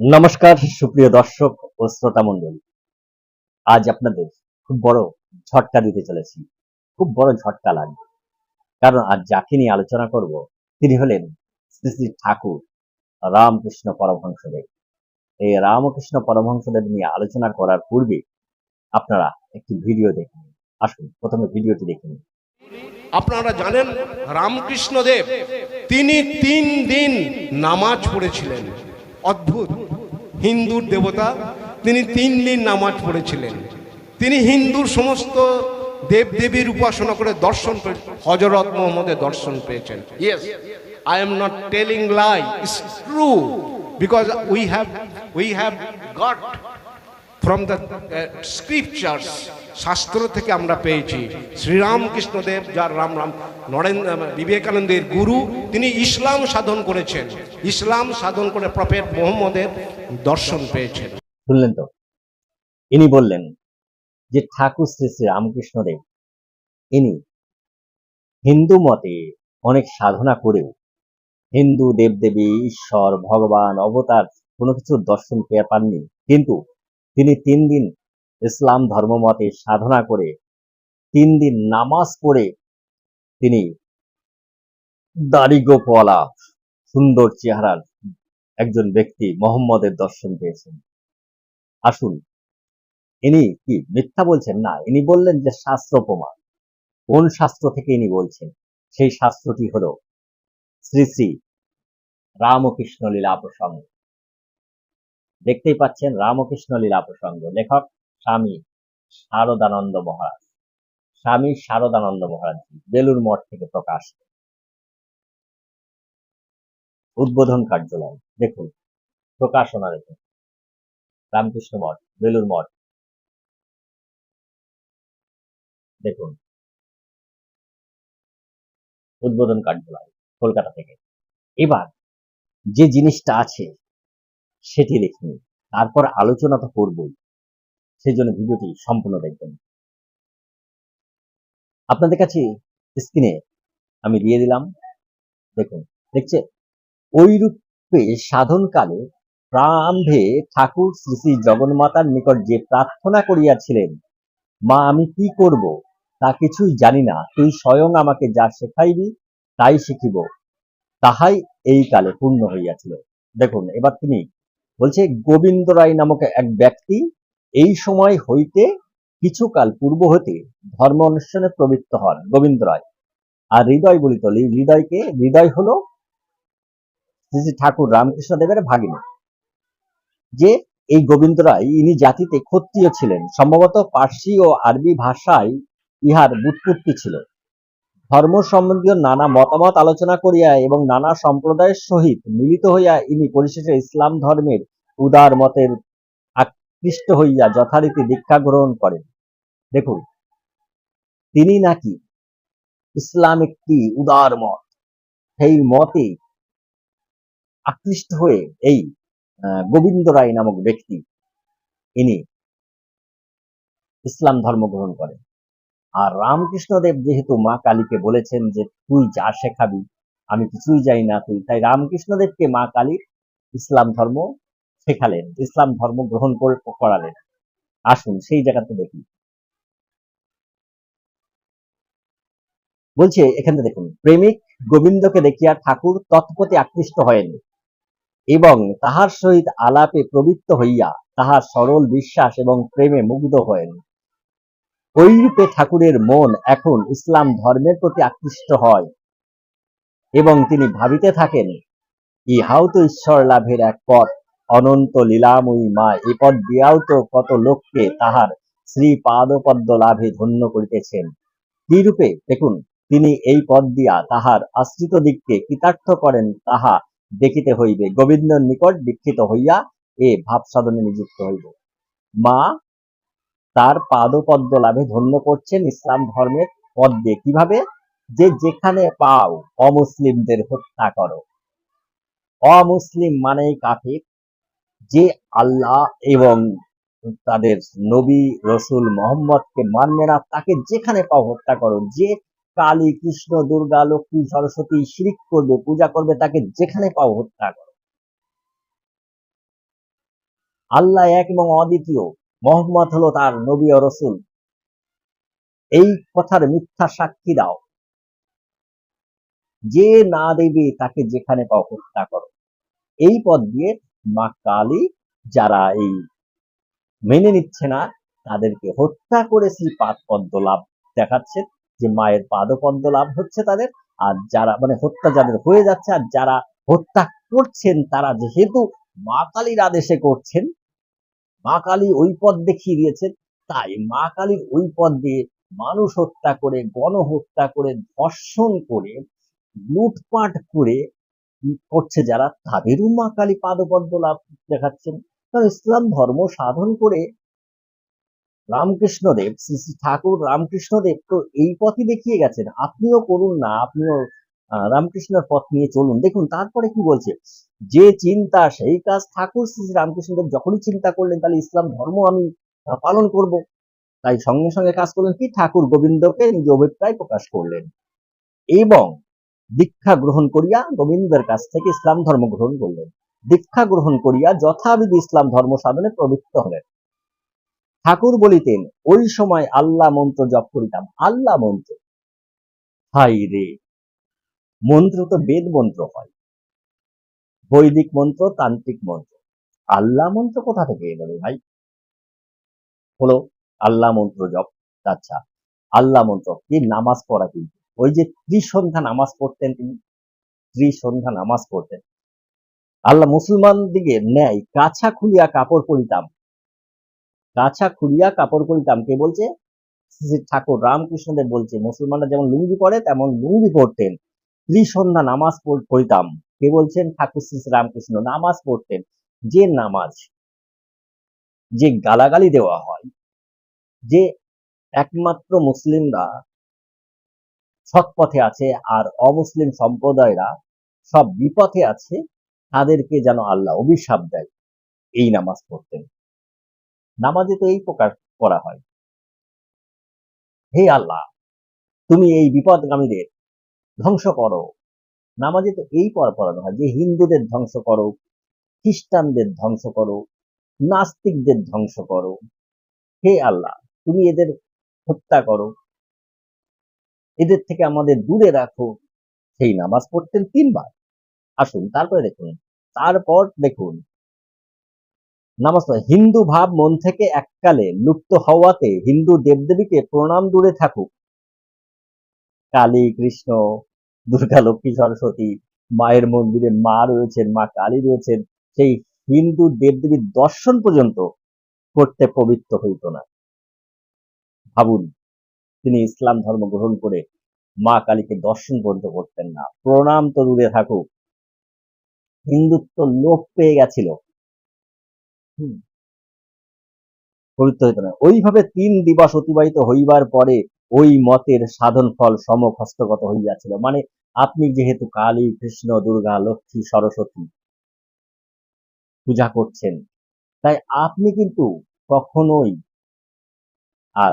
নমস্কার, সুপ্রিয় দর্শক ও শ্রোতা মণ্ডলী। আজ আপনাদের খুব বড় ঝটকা দিতে চলেছি। খুব বড় ঝটকা লাগবে। কারণ আজ যাকে নিয়ে আলোচনা করব, তিনি হলেন শ্রী শ্রী ঠাকুর রামকৃষ্ণ পরমহংসদেব। এই রামকৃষ্ণ পরমহংসদেব নিয়ে আলোচনা করার পূর্বে আপনারা একটি ভিডিও দেখুন আসুন, প্রথমে ভিডিওটি দেখে নিন। আপনারা জানেন, রামকৃষ্ণদেব তিনি তিন দিন নামাজ পড়েছিলেন। অদ্ভুত। হিন্দুর দেবতা, তিনি তিন দিন নামাজ পড়েছিলেন। তিনি হিন্দুর সমস্ত দেবদেবীর উপাসনা করে দর্শন হজরত মোহাম্মদের দর্শন পেয়েছেন। Yes I am not telling lie it's true because we have we have got from the scriptures শাস্ত্র থেকে আমরা পেয়েছি। শ্রীরামকৃষ্ণদেব, যার রাম রাম, নরেন্দ্র বিবেকানন্দের গুরু, তিনি ইসলাম সাধন করেছেন। ইসলাম সাধন করে প্রফেট মোহাম্মদের দর্শন পেয়েছেন। শুনলেন তো? ইনি বললেন যে ঠাকুর শ্রী শ্রী রামকৃষ্ণদেব, ইনি হিন্দু মতে অনেক সাধনা করেও হিন্দু দেবদেবী, ঈশ্বর, ভগবান, অবতার কোনো কিছু দর্শন পেয়ে পাননি। কিন্তু তিনি তিন দিন ইসলাম ধর্ম মতে সাধনা করে, তিন দিন নামাজ পড়ে তিনি দাড়িগোপলা সুন্দর চেহারার একজন ব্যক্তি মোহাম্মদের দর্শন পেয়েছেন। আসুন, ইনি কি মিথ্যা বলছেন? না, ইনি বললেন যে শাস্ত্র প্রমাণ। কোন শাস্ত্র থেকে ইনি বলছেন? সেই শাস্ত্রটি হলো শ্রী শ্রী রামকৃষ্ণ লীলা প্রসঙ্গ দেখতেই পাচ্ছেন রামকৃষ্ণ লীলা প্রসঙ্গ। লেখক স্বামী শারদানন্দ মহারাজ। স্বামী শারদানন্দ মহারাজ বেলুর মঠ থেকে প্রকাশ। উদ্বোধন কার্যালয়, দেখুন প্রকাশনা দেখুন রামকৃষ্ণ মঠ, বেলুর মঠ। দেখুন, উদ্বোধন কার্যালয়, কলকাতা থেকে। এবার যে জিনিসটা আছে সেটি দেখুন তারপর আলোচনা তো করবই। সেই জন্য ভিডিওটি সম্পূর্ণ দেখবেন। আপনাদের কাছে স্ক্রিনে আমি দিয়ে দিলাম। দেখুন, দেখছে? ওই রূপে সাধনকালে প্রারম্ভে ঠাকুর শ্রী শ্রী জগন্মাতার নিকট যে প্রার্থনা করিয়াছিলেন, মা, আমি কি করব? তা কিছুই জানি না। তুই স্বয়ং আমাকে যা শেখাইবি, তাই শিখিব। তাহাই এই কালে পূর্ণ হইয়াছিল। দেখুন, এবার তিনি বলছে, গোবিন্দ রায় নামক এক ব্যক্তি এই সময় হইতে কিছুকাল পূর্ব হতে ধর্ম অনুষ্ঠানে প্রবৃত্ত হন গোবিন্দ রায়। আর হৃদয় বলিত হৃদয়কে, হৃদয় হলো শ্রী ঠাকুর রামকৃষ্ণ দেবের ভাগিনী। যে এই গোবিন্দ রায়, ইনি জাতিতে ক্ষত্রিয় ছিলেন। সম্ভবত পার্সি ও আরবি ভাষায় ইহার বুৎপত্তি ছিল। ধর্ম সম্বন্ধীয় নানা মতামত আলোচনা করিয়া এবং নানা সম্প্রদায়ের সহিত মিলিত হইয়া ইনি পরিশেষে ইসলাম ধর্মের উদার মতের আকৃষ্ট হইয়া যথারীতি দীক্ষা গ্রহণ করেন। দেখুন, তিনি নাকি ইসলাম একটি উদার মত। সেই মতে আকৃষ্ট হয়ে এই গোবিন্দ রায় নামক ব্যক্তি, ইনি ইসলাম ধর্ম গ্রহণ করেন। আর রামকৃষ্ণদেব যেহেতু মা কালীকে বলেছেন যে, তুই যা শেখাবি, আমি কিছুই জানি না তুই। তাই রামকৃষ্ণদেবকে মা কালী ইসলাম ধর্ম শেখালেন, ইসলাম ধর্ম গ্রহণ করালেন। আসুন সেই জায়গাতে দেখি। বলছে এখানে দেখুন, প্রেমিক গোবিন্দকে দেখিয়া ঠাকুর তৎপতি আকৃষ্ট হয়েন এবং তাহার সহিত আলাপে প্রবৃত্ত হইয়া তাহার সরল বিশ্বাস এবং প্রেমে মুগ্ধ হয়েন। ওইরূপে ঠাকুরের মন এখন ইসলাম ধর্মের প্রতি আকৃষ্ট হয় এবং তিনি ভাবিতে থাকেন, ইহাও তো ঈশ্বর লাভের এক পথ। অনন্ত লীলাময়ী মা এ পথ দিয়াও তো কত লোককে তাহার শ্রী পাদপদ্ম লাভে ধন্য করিতেছেন। কি রূপে দেখুন, তিনি এই পদ দিয়া তাহার আশ্রিত দিককে কৃতার্থ করেন তাহা দেখিতে হইবে। গোবিন্দর নিকট দীক্ষিত হইয়া এ ভাব সাধনে নিযুক্ত হইবে। মা, তার পাদপদ্ম লাভে ধন্য করছেন ইসলাম ধর্মের পদ দিয়ে। কীভাবে? যে যেখানে পাও অমুসলিমদের হত্যা করো। অমুসলিম মানেই কাফির। যে আল্লাহ এবং তাদের নবী রসুল মোহাম্মদকে মানবে না, তাকে যেখানে পাও হত্যা করো। যে কালী, কৃষ্ণ, দুর্গা, লক্ষ্মী, সরস্বতী, শিরিক করবে, পূজা করবে, তাকে যেখানে পাও হত্যা করো। আল্লাহ এক এবং অদ্বিতীয়, মোহাম্মদ হলো তার নবী ও রসুল। এই কথার মিথ্যা সাক্ষী দাও। যে না দেবে, তাকে যেখানে পাও হত্যা করো। এই পথ দিয়ে মা কালী যারা এই মেনে নিচ্ছে না, তাদেরকে হত্যা করে শ্রী পাদ পদ্ম লাভ দেখাচ্ছেন যে মায়ের পাদপদ্ম লাভ হচ্ছে তাদের। আর যারা মানে হত্যা যাদের হয়ে যাচ্ছে আর যারা হত্যা করছেন, তারা যেহেতু মা কালীর আদেশে করছেন, মা কালী ওই পথ দেখিয়ে দিয়েছেন, তাই মা কালীর ওই পথ দিয়ে মানুষ হত্যা করে, গণহত্যা করে, ধর্ষণ করে, লুটপাট করে করছে যারা তাদেরও মা কালী পাদপদ্ম লাভ দেখাচ্ছেন। কারণ ইসলাম ধর্ম সাধন করে রামকৃষ্ণদেব, শ্রী শ্রী ঠাকুর রামকৃষ্ণদেব তো এই পথই দেখিয়ে গেছেন। আপনিও করুন না, আপনিও রামকৃষ্ণের পথ নিয়ে চলুন। দেখুন, তারপরে কি বলছে? যে চিন্তা, সেই কাজ ঠাকুর শ্রী রামকৃষ্ণদেব যখনই চিন্তা করলেন, তাহলে ইসলাম ধর্ম আমি পালন করব। তাই সঙ্গে সঙ্গে কাজ করলেন কি? ঠাকুর গোবিন্দকে নিজ অভিপ্রায় প্রকাশ করলেন। এবং দীক্ষা গ্রহণ করিয়া গোবিন্দের কাছ থেকে ইসলাম ধর্ম গ্রহণ করলেন। দীক্ষা গ্রহণ করিয়া যথাবিধি ইসলাম ধর্ম সাধনে প্রবৃত্ত হলেন। ঠাকুর বলিতেন, ওই সময় আল্লাহ মন্ত্র জপ করিতাম। আল্লাহ মন্ত্র। হাই রে, মন্ত্র তো বেদ মন্ত্র হয়। বৈদিক মন্ত্র, তান্ত্রিক মন্ত্র। আল্লাহ মন্ত্র কোথা থেকে এলো ভাই? হলো, আল্লাহ মন্ত্র জপ আচ্ছা। আল্লাহ মন্ত্র কি নামাজ পড়া কিন্তু? ওই যে ত্রিসন্ধ্যা নামাজ পড়তেন তিনি। ত্রিসন্ধ্যা নামাজ পড়তেন। আল্লাহ মুসলমান দিকে ন্যায় কাছা খুলিয়া কাপড় পরিতাম কাছা খুলিয়া কাপড় পরিতাম কে বলছে? ঠাকুর রামকৃষ্ণদেব বলছে, মুসলমানরা যেমন লুঙ্গি পরে, তেমন লুঙ্গি পড়তেন ত্রিসন্ধ্যা নামাজ পড়- পড়িতাম। কে বলছেন? ঠাকুর শ্রী রামকৃষ্ণ। নামাজ পড়তেন। যে নামাজ, যে গালাগালি দেওয়া হয়, যে একমাত্র মুসলিমরা সৎ পথে আছে আর অমুসলিম সম্প্রদায়রা সব বিপথে আছে, তাদেরকে যেন আল্লাহ অভিশাপ দেয়। এই নামাজ পড়তেন নামাজে তো এই প্রকার করা হয়। হে আল্লাহ, তুমি এই বিপদগামীদের ধ্বংস করো। নামাজে তো এই পর পড়ানো হয় যে হিন্দুদের ধ্বংস করো, খ্রিস্টানদের ধ্বংস করো, নাস্তিকদের ধ্বংস করো। হে আল্লাহ, তুমি এদের হত্যা করো। এদের থেকে আমাদের দূরে রাখো। সেই নামাজ পড়তেন তিনবার। আসুন, তারপরে দেখুন। তারপর দেখুন, নামাজ হিন্দু ভাব মন থেকে এককালে লুপ্ত হওয়াতে হিন্দু দেবদেবীকে প্রণাম দূরে থাকুক। কালী কৃষ্ণ, দুর্গা লক্ষ্মী সরস্বতী, মায়ের মন্দিরে মা রয়েছেন, মা কালী রয়েছেন, সেই হিন্দু দেবদেবীর দর্শন পর্যন্ত করতে পবিত্র হইত না। ভাবুন তিনি ইসলাম ধর্ম গ্রহণ করে মা কালীকে দর্শন পর্যন্ত করতেন না। প্রণাম তো দূরে থাকুক। হিন্দুত্ব লোপ পেয়ে গেছিল। ওইভাবে তিন দিবস অতিবাহিত হইবার পরে ওই মতের সাধন ফল সমক হস্তগত হইয়াছিল। মানে আপনি যেহেতু কালী, কৃষ্ণ, দুর্গা, লক্ষ্মী, সরস্বতী পূজা করছেন, তাই আপনি কিন্তু কখনোই আর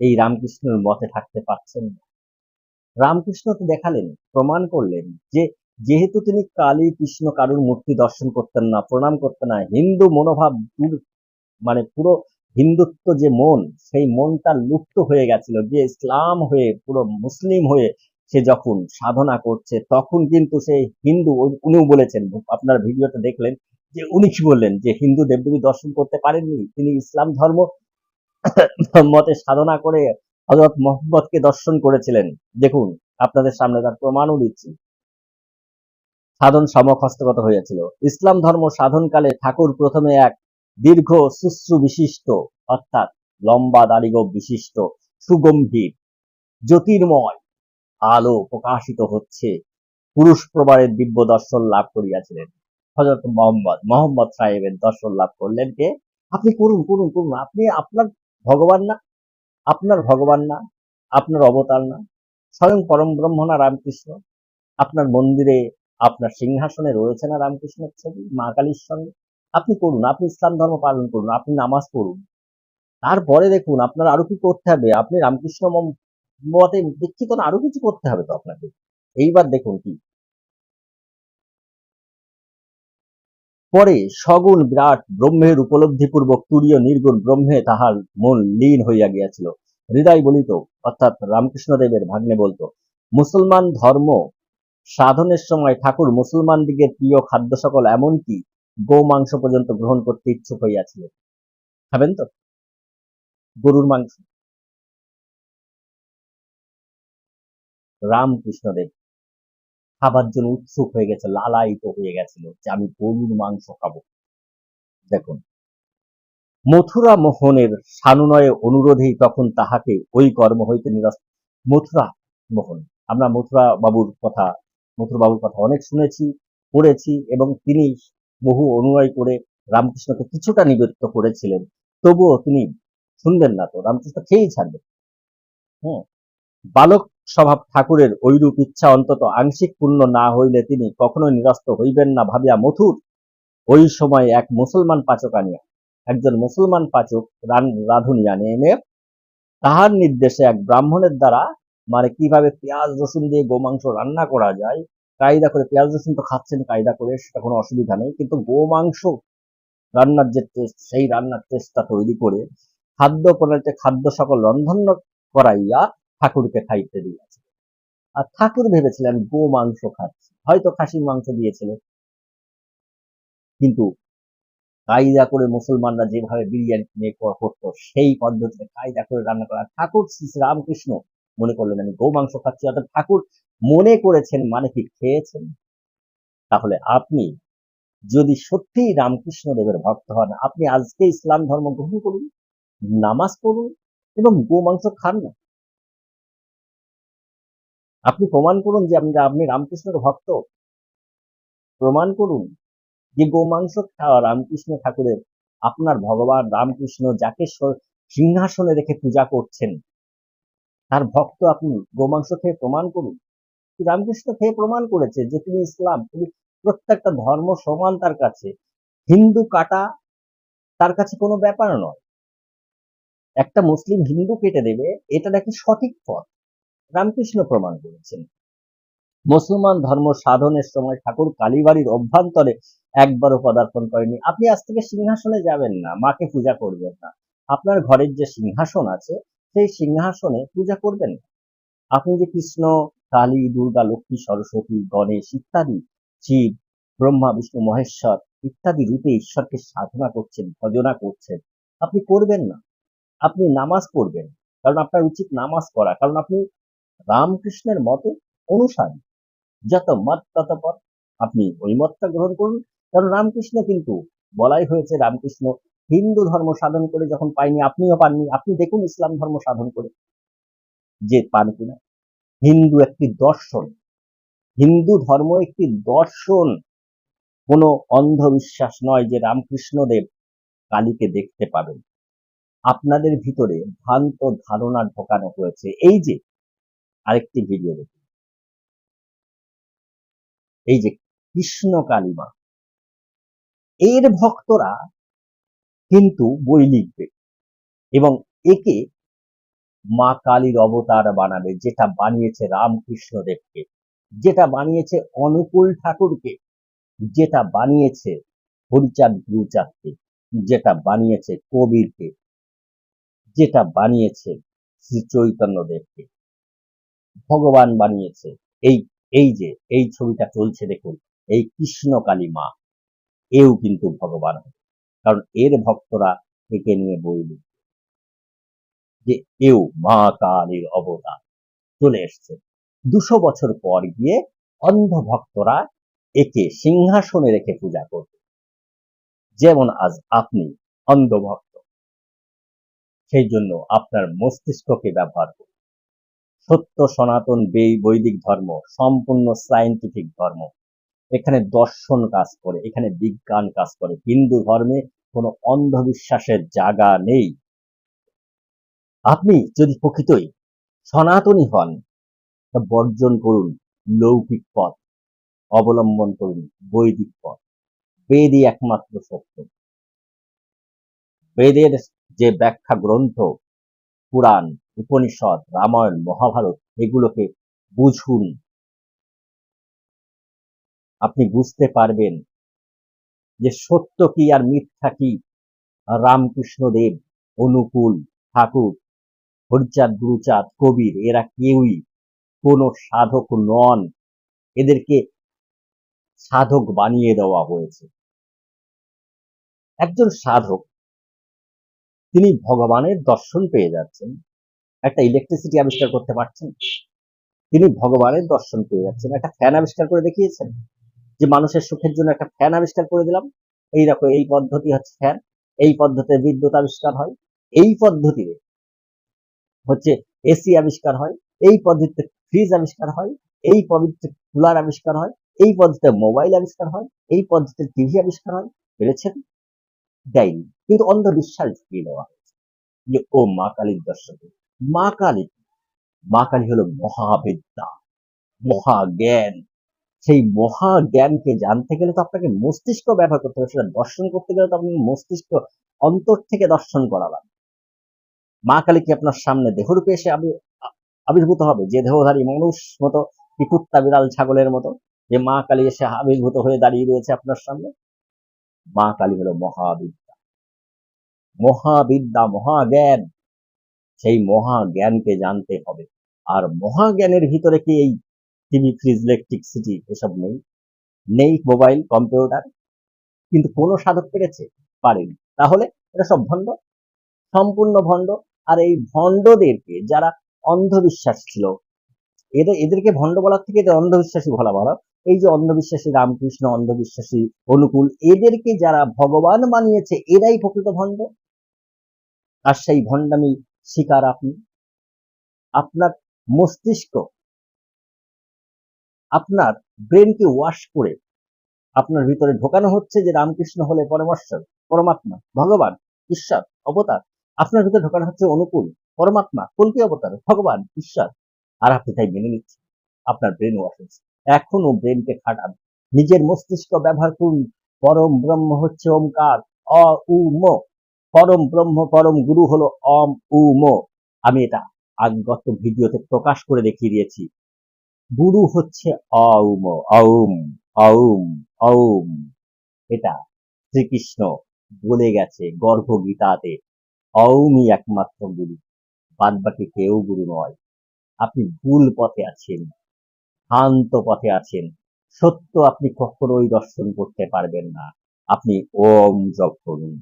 এই রামকৃষ্ণের মতে থাকতে পারছেন না। রামকৃষ্ণ তো দেখালেন, প্রমাণ করলেন যে যেহেতু তিনি কালী, কৃষ্ণ কারুর মূর্তি দর্শন করতেন না, প্রণাম করতেন না, হিন্দু মনোভাব মানে পুরো হিন্দুত্ব যে মন, সেই মনটা লুপ্ত হয়ে গেছিল, যে ইসলাম হয়ে, পুরো মুসলিম হয়ে সে যখন সাধনা করছে, তখন কিন্তু সে হিন্দু উনি- উনিও বলেছেন, আপনার ভিডিওতে দেখলেন, যে উনি কি বললেন, যে হিন্দু দেবদেবী দর্শন করতে পারেননি, তিনি ইসলাম ধর্ম মতে সাধনা করে হজরত মোহাম্মদকে দর্শন করেছিলেন। দেখুন, আপনাদের সামনে তার প্রমাণও দিচ্ছি। সাধন সমক হস্তগত হয়েছিল। ইসলাম ধর্ম সাধনকালে ঠাকুর প্রথমে এক দীর্ঘ শুশ্রু বিশিষ্ট, অর্থাৎ লম্বা দাড়িগো বিশিষ্ট, সুগম্ভীর, জ্যোতির্ময় আলো প্রকাশিত হচ্ছে, পুরুষ প্রবারের দিব্য দর্শন লাভ করিয়াছিলেন। হজরত মোহাম্মদ মোহাম্মদ সাহেবের দর্শন লাভ করলেন কে? আপনি করুন করুন করুন। আপনি আপনার ভগবান না, আপনার ভগবান না, আপনার অবতার না, স্বয়ং পরম ব্রহ্ম না রামকৃষ্ণ, আপনার মন্দিরে, আপনার সিংহাসনে রয়েছে না রামকৃষ্ণের ছবি, মা কালীর সঙ্গে, আপনি করুন, আপনি ইসলাম ধর্ম পালন করুন, আপনি নামাজ পড়ুন। তারপরে দেখুন, আপনার আরও কি করতে হবে, আপনি রামকৃষ্ণ মতে দীক্ষিত আরও কিছু করতে হবে তো আপনাকে। এইবার দেখুন কি পরে সগুণ বিরাট ব্রহ্মের উপলব্ধিপূর্বক তুরীয় নির্গুণ ব্রহ্মে তাহার মন লীন হইয়া গিয়াছিল। হৃদয় বলিত, অর্থাৎ রামকৃষ্ণদেবের ভাগ্নে বলতো, মুসলমান ধর্ম সাধনের সময় ঠাকুর মুসলমান দিগের প্রিয় খাদ্য সকল এমনকি গো মাংস পর্যন্ত গ্রহণ করতে ইচ্ছুক হইয়াছিলেন। খাবেন তো? গরুর মাংস। রামকৃষ্ণদেব খাবার জন্য উৎসুক হয়ে গেছে, লালায়িত হয়ে গেছিল যে আমি গরুর মাংস খাব। দেখুন, মথুরা মোহনের সানুনয়ে অনুরোধেই তখন তাহাকে ওই কর্ম হইতে নিরস্ত, মথুরা মোহন, আমরা মথুরা বাবুর কথা, মথুরা বাবুর কথা অনেক শুনেছি, পড়েছি এবং তিনি বহু অনুনয় করে রামকৃষ্ণকে কিছুটা নিবৃত্ত করেছিলেন। তবুও তিনি শুনবেন না তো, রামকৃষ্ণ খেয়েই ছাড়বেন। হ্যাঁ বালক স্বভাব ঠাকুরের ঐরূপ ইচ্ছা অন্তত আংশিক পূর্ণ না হইলে তিনি কখনোই নিরস্ত হইবেন না ভাবিয়া মথুর। ওই সময় এক মুসলমান পাচক আনিয়া, একজন মুসলমান পাচক রান- রাঁধুনিয়া এনে তাহার নির্দেশে এক ব্রাহ্মণের দ্বারা মানে কীভাবে পেঁয়াজ, রসুন দিয়ে গোমাংস রান্না করা যায়, কায়দা করে পেঁয়াজ, রসুন তো খাচ্ছেন কায়দা করে, সেটা কোনো অসুবিধা নেই। কিন্তু গোমাংস রান্নার যে টেস্ট, সেই রান্নার টেস্টটা তৈরি করে খাদ্য প্রণালীতে খাদ্য সকল রন্ধন করাইয়া ঠাকুরকে খাইতে দিয়েছে। আর ঠাকুর ভেবেছিলেন, গো, মাংস খাচ্ছে। হয়তো খাসির মাংস দিয়েছিলেন। কিন্তু কায়দা করে মুসলমানরা যেভাবে বিরিয়ানি নিয়ে ক- করতো, সেই পদ্ধতিতে কায়দা করে রান্না করা। ঠাকুর শ্রী শ্রী রামকৃষ্ণ মনে করলেন, আমি গো, মাংস খাচ্ছি। অর্থাৎ ঠাকুর মনে করেছেন মানে কি খেয়েছেন? তাহলে আপনি যদি সত্যিই রামকৃষ্ণ দেবের ভক্ত হন, আপনি আজকে ইসলাম ধর্ম গ্রহণ করুন, নামাজ পড়ুন এবং গো, মাংস খান না। আপনি প্রমাণ করুন যে আপনি আপনি রামকৃষ্ণের ভক্ত। প্রমাণ করুন যে গোমাংস খাওয়া রামকৃষ্ণ ঠাকুরের আপনার ভগবান রামকৃষ্ণ যাকে সিংহাসনে রেখে পূজা করছেন। তার ভক্ত আপনি। গোমাংস খেয়ে প্রমাণ করুন। রামকৃষ্ণ খেয়ে প্রমাণ করেছে যে তিনি ইসলাম? তিনি প্রত্যেকটা ধর্ম সমান তার কাছে। হিন্দু কাটা তার কাছে কোনো ব্যাপার নয়। একটা মুসলিম হিন্দু কেটে দেবে, এটা নাকি সঠিক পথ? রামকৃষ্ণ প্রমাণ করেছেন। মুসলমান ধর্ম সাধনের সময় ঠাকুর কালীবাড়ির অভ্যন্তরে একবারও পদার্পণ করেনি আপনি আজ থেকে সিংহাসনে যাবেন না, মাকে পূজা করবেন না। আপনার ঘরের যে সিংহাসন আছে, সেই সিংহাসনে পূজা করবেন না। আপনি যে কৃষ্ণ, কালী, দুর্গা, লক্ষ্মী, সরস্বতী, গণেশ ইত্যাদি, শিব, ব্রহ্মা, বিষ্ণু, মহেশ্বর ইত্যাদি রূপে ঈশ্বরকে সাধনা করছেন, ভজনা করছেন, আপনি করবেন না। আপনি নামাজ পড়বেন, কারণ আপনার উচিত নামাজ পড়া। কারণ আপনি রামকৃষ্ণের মতে অনুসারী। যত মত, তত পথ। আপনি ওই মতটা গ্রহণ করুন। কারণ রামকৃষ্ণ কিন্তু বলাই হয়েছে, রামকৃষ্ণ হিন্দু ধর্ম সাধন করে যখন পাইনি আপনিও পাননি। আপনি দেখুন ইসলাম ধর্ম সাধন করে যে পান কিনা। হিন্দু একটি দর্শন। হিন্দু ধর্ম একটি দর্শন। কোনো অন্ধবিশ্বাস নয় যে রামকৃষ্ণ দেব কালীকে দেখতে পাবেন। আপনাদের ভিতরে ভ্রান্ত ধারণা ঢোকানো হয়েছে। এই যে আরেকটি ভিডিও দেখুন। এই যে কৃষ্ণ কালিমা, এর ভক্তরা কিন্তু বই লিখবে এবং একে মা কালীর অবতার বানাবে, যেটা বানিয়েছে রামকৃষ্ণ দেবকে, যেটা বানিয়েছে অনুকূল ঠাকুরকে, যেটা বানিয়েছে হরিচাঁদ গুরুচাঁদকে, যেটা বানিয়েছে কবিরকে, যেটা বানিয়েছে শ্রী চৈতন্য দেবকে। ভগবান বানিয়েছে। এই এই যে, এই ছবিটা চলছে দেখুন, এই কৃষ্ণ কালী মা, এও কিন্তু ভগবান। কারণ এর ভক্তরা একে নিয়ে বই যে এও মা কালীর অবতার চলে এসছে। দুশো বছর পর গিয়ে অন্ধ ভক্তরা একে সিংহাসনে রেখে পূজা করবে। যেমন আজ আপনি অন্ধ ভক্ত সেই জন্য আপনার মস্তিষ্ককে ব্যবহার করুন। সত্য, সনাতন বে- বৈদিক ধর্ম, সম্পূর্ণ সায়েন্টিফিক ধর্ম। এখানে দর্শন কাজ করে, এখানে বিজ্ঞান কাজ করে। হিন্দু ধর্মে কোনো অন্ধবিশ্বাসের জায়গা নেই। আপনি যদি প্রকৃতই সনাতনী হন, তা বর্জন করুন, লৌকিক পথ অবলম্বন করুন, বৈদিক পথ। বেদই একমাত্র সত্য। বেদের যে ব্যাখ্যা গ্রন্থ পুরাণ উপনিষদ, রামায়ণ, মহাভারত এগুলোকে বুঝুন। আপনি বুঝতে পারবেন যে সত্য কি আর মিথ্যা কি? রামকৃষ্ণদেব, অনুকূল, ঠাকুর, হরিচাঁদ, গুরুচাঁদ, কবির, এরা কেউই কোনো সাধক নন। এদেরকে সাধক বানিয়ে দেওয়া হয়েছে। একজন সাধক, তিনি ভগবানের দর্শন পেয়ে যাচ্ছেন। একটা ইলেকট্রিসিটি আবিষ্কার করতে পারছেন। তিনি ভগবানের দর্শন পেয়ে যাচ্ছেন। একটা ফ্যান আবিষ্কার করে দেখিয়েছেন যে মানুষের সুখের জন্য একটা ফ্যান আবিষ্কার করে দিলাম। এই রকম এই পদ্ধতি হচ্ছে ফ্যান এই পদ্ধতিতে বিদ্যুৎ আবিষ্কার হয়। এই পদ্ধতিতে হচ্ছে এসি আবিষ্কার হয়। এই পদ্ধতিতে ফ্রিজ আবিষ্কার হয়। এই পদ্ধতিতে কুলার আবিষ্কার হয়। এই পদ্ধতিতে মোবাইল আবিষ্কার হয়। এই পদ্ধতিতে টিভি আবিষ্কার হয়। পেরেছেন? দেয়নি। কিন্তু অন্ধবিশ্বাস ঢুকিয়ে দেওয়া হয়েছে যে, ও মা কালীর দর্শন। মা কালী। মা কালী হলো মহাবিদ্যা, মহাজ্ঞান। সেই মহাজ্ঞানকে জানতে গেলে তো আপনাকে মস্তিষ্ক ব্যবহার করতে হবে, সেটা দর্শন করতে গেলে তো আপনাকে মস্তিষ্ক অন্তর থেকে দর্শন করা লাগবে। মা কালী কি আপনার সামনে দেহরূপে এসে আবি- আবির্ভূত হবে? যে দেহধারী মানুষ মতো, কি কুত্তা, বিড়াল, ছাগলের মতো, যে মা কালী এসে আবির্ভূত হয়ে দাঁড়িয়ে রয়েছে আপনার সামনে? মা কালী হলো মহাবিদ্যা। মহাবিদ্যা, মহাজ্ঞান। সেই মহাজ্ঞানকে জানতে হবে। আর মহাজ্ঞানের ভিতরে কি এই টিভি ফ্রিজ ইলেকট্রিসিটি এসব নেই? নেই মোবাইল কম্পিউটার কিন্তু কোন সাধক পেরেছে? পারেনি। তাহলে এটা সব ভণ্ড? সম্পূর্ণ ভণ্ড? আর এই ভণ্ডদেরকে যারা অন্ধবিশ্বাস ছিল এদের এদেরকে ভণ্ড বলার থেকে এদের অন্ধবিশ্বাসী বলা ভালো। এই যে অন্ধবিশ্বাসী রামকৃষ্ণ, অন্ধবিশ্বাসী অনুকূল, এদেরকে যারা ভগবান বানিয়েছে এরাই প্রকৃত ভণ্ড? আর সেই ভণ্ডামি শিকার আপনি। আপনার মস্তিষ্ক, আপনার ব্রেনকে ওয়াশ করে আপনার ভিতরে ঢোকানো হচ্ছে যে রামকৃষ্ণ হলে পরমেশ্বর, পরমাত্মা, ভগবান, ঈশ্বর, অবতার। আপনার ভিতরে ঢোকানো হচ্ছে অনুকূল, পরমাত্মা, কল্কি অবতার, ভগবান, ঈশ্বর। আর আপনি তাই মেনে নিচ্ছেন। আপনার ব্রেন ওয়াশ হচ্ছে এখনও ব্রেনকে খাটান। নিজের মস্তিষ্ক ব্যবহার করুন। পরম ব্রহ্ম হচ্ছে ওমকার, অ, উ, ম। পরম ব্রহ্ম, পরম গুরু হলো অম, উ, ম। আমি এটা আগত ভিডিওতে প্রকাশ করে দেখিয়ে দিয়েছি। গুরু হচ্ছে অউম অউম অউম অউম। এটা শ্রীকৃষ্ণ বলে গেছে গর্ভগীতাতে। অউমই একমাত্র গুরু বাদ বাকি কেউ গুরু নয়। আপনি ভুল পথে আছেন শান্ত পথে আছেন। সত্য আপনি কখনোই দর্শন করতে পারবেন না। আপনি ওম জপ করুন।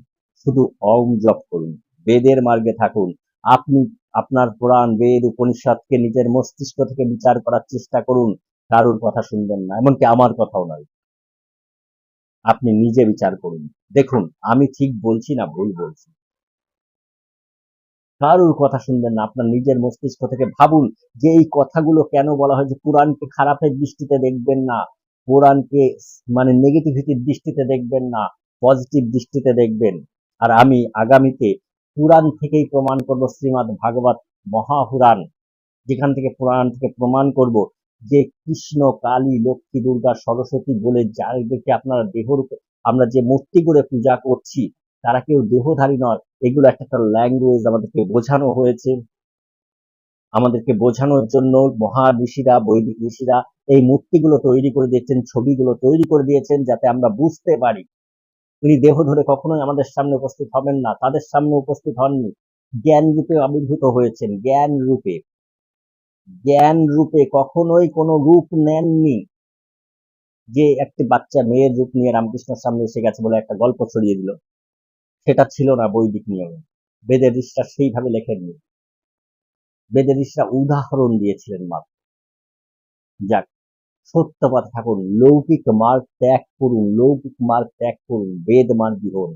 শুধু ওম জপ করুন, বেদের মার্গে থাকুন। আপনি আপনার পুরাণ, বেদ, উপনিষদকে নিজের মস্তিষ্ক থেকে বিচার করার চেষ্টা করুন, কারোর কথা শুনবেন না, এমনকি আমার কথাও নয়। আপনি নিজে বিচার করুন। দেখুন, আমি ঠিক বলছি না ভুল বলছি। কারোর কথা শুনবেন না, আপনার নিজের মস্তিষ্ক থেকে ভাবুন যে এই কথাগুলো কেন বলা হয় যে কোরআনকে খারাপের দৃষ্টিতে দেখবেন না কোরআনকে মানে নেগেটিভিটির দৃষ্টিতে দেখবেন না পজিটিভ দৃষ্টিতে দেখবেন। আর আমি আগামীতে পুরাণ থেকেই প্রমাণ করব শ্রীমৎ ভাগবত মহাপুরাণ, যেখান থেকে পুরাণ থেকে প্রমাণ করব যে কৃষ্ণ, কালী, লক্ষ্মী, দুর্গা, সরস্বতী বলে যাদেরকে আপনারা দেহরূপে, আমরা যে মূর্তি করে পূজা করছি, তারা কেউ দেহধারী নয়। এগুলো একটা একটা ল্যাঙ্গুয়েজ আমাদেরকে বোঝানো হয়েছে। আমাদেরকে বোঝানোর জন্য মহা ঋষিরা বৈদিক ঋষিরা এই মূর্তিগুলো তৈরি করে দিয়েছেন, ছবিগুলো তৈরি করে দিয়েছেন যাতে আমরা বুঝতে পারি। তিনি দেহ ধরে কখনোই আমাদের সামনে উপস্থিত হবেন না। তাদের সামনে উপস্থিত হননি। জ্ঞান রূপে আবির্ভূত হয়েছেন। জ্ঞান রূপে। জ্ঞান রূপে কখনোই কোনো রূপ নেননি। যে একটি বাচ্চা মেয়ের রূপ নিয়ে রামকৃষ্ণের সামনে এসে গেছে বলে একটা গল্প ছড়িয়ে দিল। সেটা ছিল না বৈদিক নিয়মে। বেদের ঋষিরা সেইভাবে লেখেননি। বেদের ঋষিরা উদাহরণ দিয়েছিলেন মাত্র। যাক। সত্য থাকুন লৌকিক মার্গ ত্যাগ করুন, লৌকিক মার্গ ত্যাগ করুন, বেদ মার্গী হন।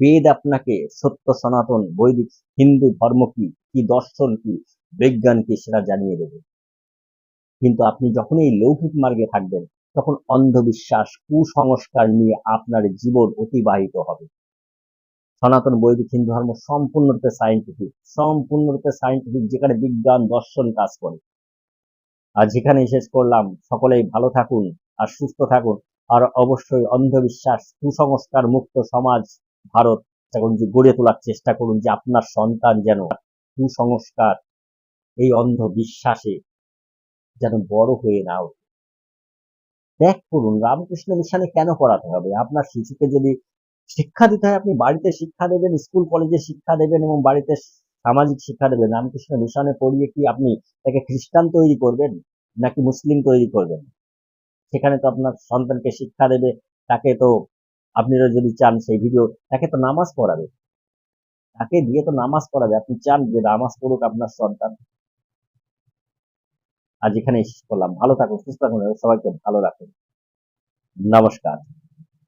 বেদ আপনাকে সত্য সনাতন, বৈদিক হিন্দু ধর্ম কি কি দর্শন কি, বিজ্ঞান কি সেটা জানিয়ে দেবে। কিন্তু আপনি যখন এই লৌকিক মার্গে থাকবেন, তখন অন্ধবিশ্বাস, কুসংস্কার নিয়ে আপনার জীবন অতিবাহিত হবে। সনাতন, বৈদিক, হিন্দু ধর্ম সম্পূর্ণরূপে সাইন্টিফিক সম্পূর্ণরূপে সাইন্টিফিক যেখানে বিজ্ঞান, দর্শন কাজ করে। আর যেখানে শেষ করলাম, সকলেই ভালো থাকুন আর সুস্থ থাকুন। আর অবশ্যই অন্ধবিশ্বাস, কুসংস্কার মুক্ত সমাজ, ভারত এখন যে গড়ে তোলার চেষ্টা করুন যে আপনার সন্তান যেন কুসংস্কার, এই অন্ধবিশ্বাসে যেন বড় হয়ে না ওঠে। ত্যাগ করুন, রামকৃষ্ণ মিশনে কেন করাতে হবে? আপনার শিশুকে যদি শিক্ষা দিতে হয়, আপনি বাড়িতে শিক্ষা দেবেন, স্কুল, কলেজে শিক্ষা দেবেন এবং বাড়িতে সামাজিক শিক্ষা দেবেন। রামকৃষ্ণ মিশনে পড়িয়ে কি আপনি তাকে খ্রিস্টান তৈরি করবেন, নাকি মুসলিম তৈরি করবেন? সেখানে তো আপনার সন্তানকে শিক্ষা দেবে, তাকে তো আপনারা যদি চান সেই ভিডিও, তাকে তো নামাজ পড়াবে। তাকে দিয়ে তো নামাজ পড়াবে। আপনি চান যে নামাজ পড়ুক আপনার সন্তান। আজ এখানে শেষ করলাম। ভালো থাকুন, সুস্থ থাকুন, সবাইকে ভালো রাখুন। নমস্কার।